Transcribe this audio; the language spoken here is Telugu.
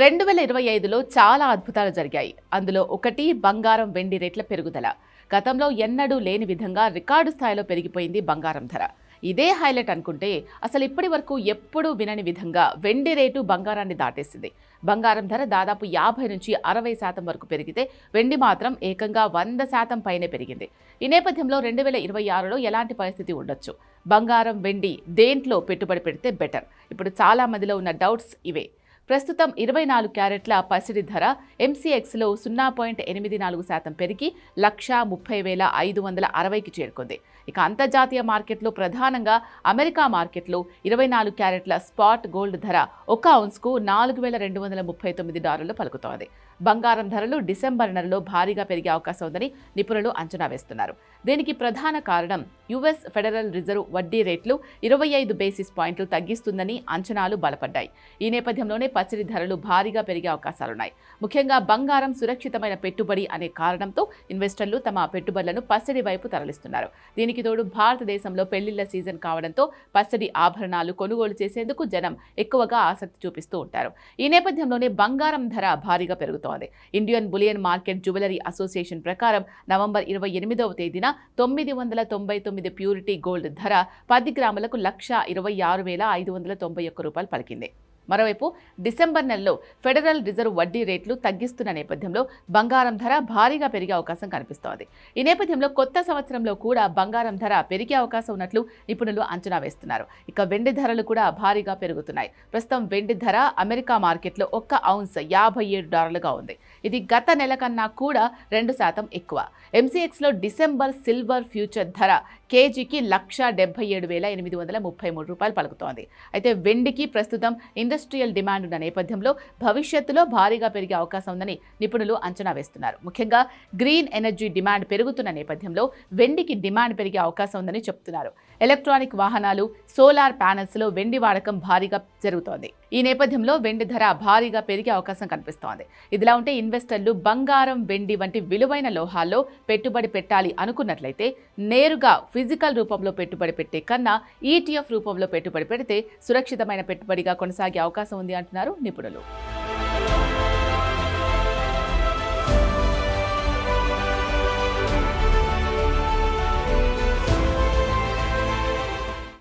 రెండు వేల ఇరవై ఐదులో చాలా అద్భుతాలు జరిగాయి. అందులో ఒకటి బంగారం వెండి రేట్ల పెరుగుదల. గతంలో ఎన్నడూ లేని విధంగా రికార్డు స్థాయిలో పెరిగిపోయింది బంగారం ధర. ఇదే హైలైట్ అనుకుంటే అసలు ఇప్పటి వరకు ఎప్పుడూ వినని విధంగా వెండి రేటు బంగారాన్ని దాటేసింది. బంగారం ధర దాదాపు యాభై నుంచి అరవై శాతం వరకు పెరిగితే వెండి మాత్రం ఏకంగా వంద శాతం పైనే పెరిగింది. ఈ నేపథ్యంలో రెండు వేల ఇరవై ఆరులో ఎలాంటి పరిస్థితి ఉండొచ్చు? బంగారం వెండి దేంట్లో పెట్టుబడి పెడితే బెటర్? ఇప్పుడు చాలా మందిలో ఉన్న డౌట్స్ ఇవే. ప్రస్తుతం ఇరవై నాలుగు క్యారెట్ల పసిడి ధర ఎంసీఎక్స్లో సున్నా పాయింట్ ఎనిమిది నాలుగు శాతం పెరిగి లక్షా ముప్పై వేల ఐదు వందల అరవైకి చేరుకుంది. ఇక అంతర్జాతీయ మార్కెట్లో ప్రధానంగా అమెరికా మార్కెట్లో ఇరవై నాలుగు క్యారెట్ల స్పాట్ గోల్డ్ ధర ఒక ఔన్స్కు నాలుగు వేల రెండు వందల ముప్పై తొమ్మిది డాలర్లు పలుకుతోంది. బంగారం ధరలు డిసెంబర్ నెలలో భారీగా పెరిగే అవకాశం ఉందని నిపుణులు అంచనా వేస్తున్నారు. దీనికి ప్రధాన కారణం యుఎస్ ఫెడరల్ రిజర్వ్ వడ్డీ రేట్లు ఇరవై ఐదు బేసిస్ పాయింట్లు తగ్గిస్తుందని అంచనాలు బలపడ్డాయి. ఈ నేపథ్యంలోనే పసిడి ధరలు భారీగా పెరిగే అవకాశాలున్నాయి. ముఖ్యంగా బంగారం సురక్షితమైన పెట్టుబడి అనే కారణంతో ఇన్వెస్టర్లు తమ పెట్టుబడులను పసిడి వైపు తరలిస్తున్నారు. దీనికి తోడు భారతదేశంలో పెళ్ళిళ్ళ సీజన్ కావడంతో పసిడి ఆభరణాలు కొనుగోలు చేసేందుకు జనం ఎక్కువగా ఆసక్తి చూపిస్తూ ఉంటారు. ఈ నేపథ్యంలోనే బంగారం ధర భారీగా పెరుగుతోంది. Indian bullion market jewellery association ప్రకారం నవంబర్ ఇరవై ఎనిమిదవ తేదీన తొమ్మిది వందల తొంభై తొమ్మిది ప్యూరిటీ గోల్డ్ ధర పది గ్రాములకు లక్ష ఇరవై ఆరు వేల ఐదు వందల తొంభై ఒక్క రూపాయలు పలికింది మరోవైపు డిసెంబర్ నెలలో ఫెడరల్ రిజర్వ్ వడ్డీ రేట్లు తగ్గిస్తున్న నేపథ్యంలో బంగారం ధర భారీగా పెరిగే అవకాశం కనిపిస్తోంది. ఈ నేపథ్యంలో కొత్త సంవత్సరంలో కూడా బంగారం ధర పెరిగే అవకాశం ఉన్నట్లు నిపుణులు అంచనా వేస్తున్నారు. ఇక వెండి ధరలు కూడా భారీగా పెరుగుతున్నాయి. ప్రస్తుతం వెండి ధర అమెరికా మార్కెట్లో ఒక్క ఔన్స్ యాభై ఏడు డాలర్లుగా ఉంది. ఇది గత నెల కన్నా కూడా రెండు శాతం ఎక్కువ. ఎంసీఎక్స్లో డిసెంబర్ సిల్వర్ ఫ్యూచర్ ధర కేజీకి లక్ష డెబ్బై ఏడు వేల ఎనిమిది వందల ముప్పై మూడు రూపాయలు పలుకుతోంది. అయితే వెండికి ప్రస్తుతం ఇండస్ట్రియల్ డిమాండ్ ఉన్న నేపథ్యంలో భవిష్యత్తులో భారీగా పెరిగే అవకాశం ఉందని నిపుణులు అంచనా వేస్తున్నారు. ముఖ్యంగా గ్రీన్ ఎనర్జీ డిమాండ్ పెరుగుతున్న నేపథ్యంలో వెండికి డిమాండ్ పెరిగే అవకాశం ఉందని చెప్తున్నారు. ఎలక్ట్రానిక్ వాహనాలు సోలార్ ప్యానెల్స్లో వెండి వాడకం భారీగా జరుగుతోంది. ఈ నేపథ్యంలో వెండి ధర భారీగా పెరిగే అవకాశం కనిపిస్తోంది. ఇదిలా ఉంటే ఇన్వెస్టర్లు బంగారం వెండి వంటి విలువైన లోహాల్లో పెట్టుబడి పెట్టాలి అనుకున్నట్లయితే నేరుగా ఫిజికల్ రూపంలో పెట్టుబడి పెట్టే కన్నా ఈటీఎఫ్ రూపంలో పెట్టుబడి పెడితే సురక్షితమైన పెట్టుబడిగా కొనసాగే అవకాశం ఉంది అంటున్నారు నిపుణులు.